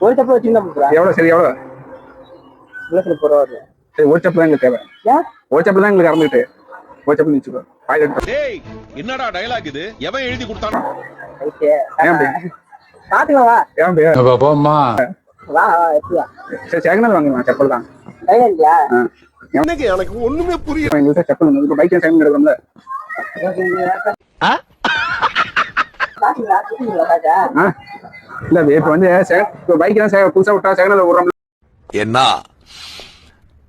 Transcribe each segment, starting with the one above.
ஒரு செப்பல் வச்சுருந்தா எவ்வளோ சரி எவ்வளோ உள்ளத்துல போகிற வருது சரி ஒரு செப்பல் தான் எங்களுக்கு தேவை. ஏன்? ஒரு செப்பல் தான் எங்களுக்கு இறந்துட்டு ஒரு செப்பல் நிச்சுக்கோ பாய் எடுத்து டேய் என்னடா டயலாக் இது? எவன் எழுதி கொடுத்தானோ? ஓகே. ஏன் அப்படி? பார்த்துக்கலாம் வா. ஏன் பே போம்மா வா வா எப்படி வா சரி செகண்ட் வாங்கலாம் செப்பல் தான். கையில் இல்லையா? ஆ. எனக்கு எனக்கு ஒண்ணுமே புரியல. எங்கள்கிட்ட செப்பல் பைக் செகண்ட் எடுக்கணும்ல? ஆ? இல்ல இப்போ வந்து செகண்ட் இப்போ பைக் தான் புதுசா விட்டா செகண்ட் விடுறோம்ல என்ன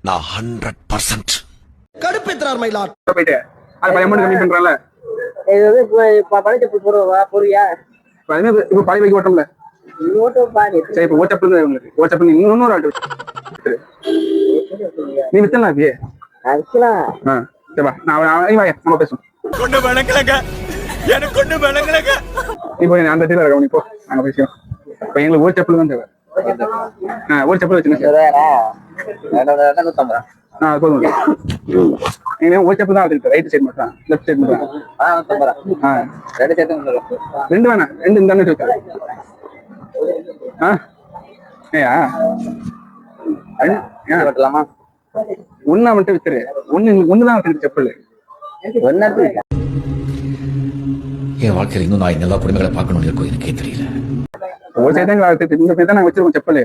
நான் ஹண்ட்ரட் பர்சன்ட் போயிட்டு அது பழைய அமௌண்ட் கம்மி பண்றான்ல. இது வந்து இப்போ பழைய செப்பல் போடுவா போறியா? இப்போ பழைய பைக் ஓட்டோம்ல. நீ ஓட்டம் பாரு சரி இப்போ தான் உங்களுக்கு. நீ இன்னொரு வித்துரு. நீ வித்தலாம் அப்படியே ஆ சரி வா. நான் நம்ம பேசுவோம். கொண்டு எனக்கு கொண்டு விளங்கலங்க நீ போய் அந்த டீலர் இருக்க நீ போ நாங்க பேசிக்கலாம் இப்போ எங்களுக்கு ஒரு செப்பல் தான் தேவை. ஆ ஒரு செப்பல் வச்சுங்க ஆ போதும். ஒரு செப்பல் தான் ரைட் சைடு மட்டும் லெஃப்ட் சைடு மட்டும் ஆ ரெண்டு வேணாம் ரெண்டு இந்த அண்ணன் ஆ? ஏயா? ரெண்டு- ஏன்? ஒண்ணா மட்டும் வித்துரு. ஒண்ணு ஒண்ணுதான் வித்துரு செப்பல் என் வாழ்க்கையில் இன்னும் நான் எல்லா குடும்பங்களை பார்க்கணும்னு இருக்கும் எனக்கே தெரியல. ஒரு சைடு தான் இந்த சைடு தான் நாங்க வச்சிருக்கோம் செப்பல்.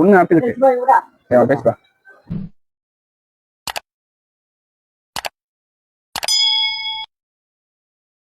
ஒண்ணு அறுத்துக்கிட்டு விடா பேசுவா